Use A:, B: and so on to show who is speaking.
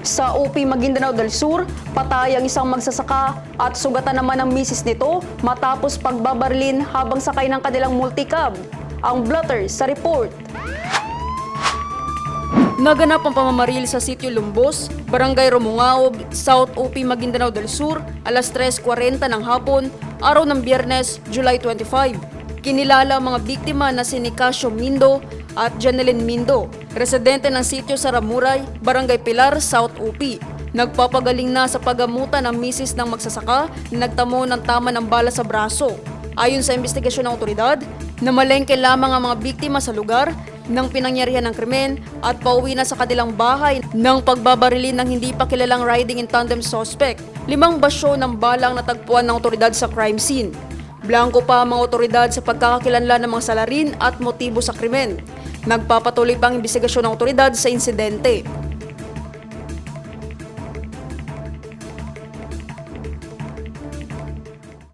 A: Sa UP Maguindanao del Sur, patay ang isang magsasaka at sugatan naman ang misis nito matapos pagbabarlin habang sakay ng kanilang multicab. Ang blotter sa report. Naganap ang pamamaril sa sitio Lumbos, Barangay Romungaob, South UP Maguindanao del Sur, alas 3.40 ng hapon, araw ng biyernes, July 25. Kinilala ang mga biktima na si Nicasio Mindo at Janeline Mindo, residente ng sitio sa Ramuray, Barangay Pilar, South UP. Nagpapagaling na sa pagamutan ng misis ng magsasaka na nagtamo ng tama ng bala sa braso. Ayon sa investigasyon ng otoridad, namalengke lamang ang mga biktima sa lugar ng pinangyarihan ng krimen at pauwi na sa kanilang bahay ng pagbabarilin ng hindi pa kilalang riding in tandem suspect. Limang basyo ng balang natagpuan ng otoridad sa crime scene. Blanco pa ang mga otoridad sa pagkakakilanlan ng mga salarin at motibo sa krimen. Nagpapatuloy pa ang investigasyon ng otoridad sa insidente.